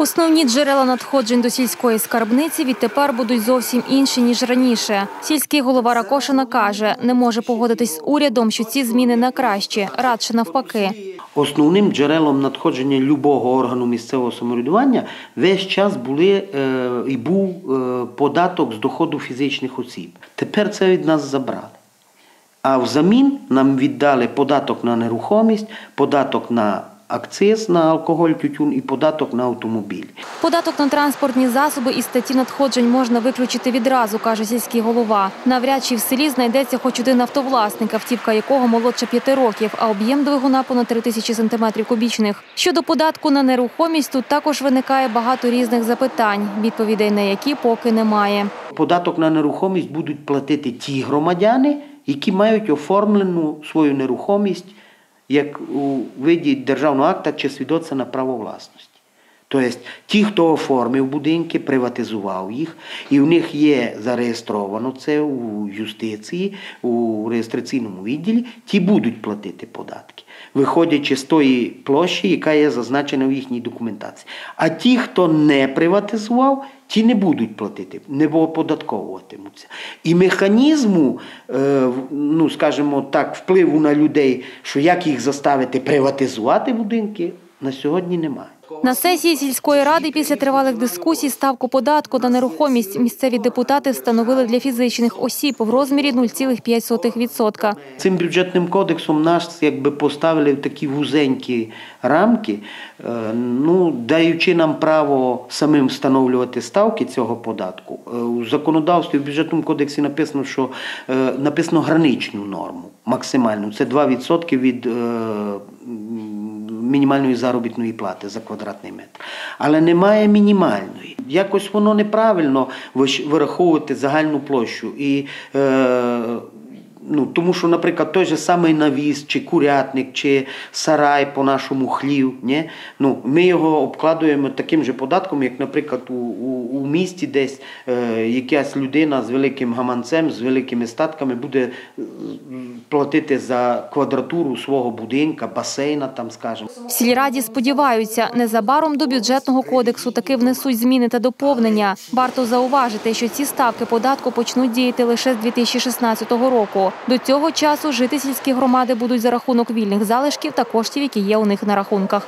Основні джерела надходжень до сільської скарбниці відтепер будуть зовсім інші ніж раніше. Сільський голова Ракошина каже, не може погодитись з урядом, що ці зміни на краще, радше навпаки. Основним джерелом надходження любого органу місцевого самоврядування весь час були е, і був е, податок з доходу фізичних осіб. Тепер це від нас забрали. А взамін нам віддали податок на нерухомість, податок на акциз на алкоголь, тютюн і податок на автомобіль. Податок на транспортні засоби із статті надходжень можна виключити відразу, каже сільський голова. Навряд чи в селі знайдеться хоч один автовласник, автівка якого молодша п'яти років, а об'єм двигуна понад три тисячі сантиметрів кубічних. Щодо податку на нерухомість, тут також виникає багато різних запитань, відповідей на які поки немає. Податок на нерухомість будуть платити ті громадяни, які мають оформлену свою нерухомість як у виді державного акта чи свідоцтва на право власності. Тобто ті, хто оформив будинки, приватизував їх, і в них є зареєстровано це у юстиції, у реєстраційному відділі, ті будуть платити податки, виходячи з тої площі, яка є зазначена в їхній документації. А ті, хто не приватизував, ті не будуть платити, не оподатковуватимуться. І механізму, е, ну скажімо так, впливу на людей, що як їх заставити приватизувати будинки, на сьогодні немає. На сесії сільської ради після тривалих дискусій ставку податку на нерухомість місцеві депутати встановили для фізичних осіб в розмірі 0,5%. Цим бюджетним кодексом нас якби поставили в такі вузенькі рамки, е, ну даючи нам право самим встановлювати ставки цього податку. Е, У законодавстві в бюджетному кодексі написано, що е, написано граничну норму максимальну. Це 2% від мінімальної заробітної плати за квадратний метр. Але немає мінімальної. Якось воно неправильно вираховувати загальну площу. І, е, ну, тому що, наприклад, той же самий навіс, чи курятник, чи сарай по нашому хлів, ні? Ну, ми його обкладуємо таким же податком, як, наприклад, у, у, у місті десь е, якась людина з великим гаманцем, з великими статками буде е, платити за квадратуру свого будинка, басейна, там, скажімо. В сільраді сподіваються, незабаром до бюджетного кодексу таки внесуть зміни та доповнення. Варто зауважити, що ці ставки податку почнуть діяти лише з 2016 року. До цього часу жити сільські громади будуть за рахунок вільних залишків та коштів, які є у них на рахунках.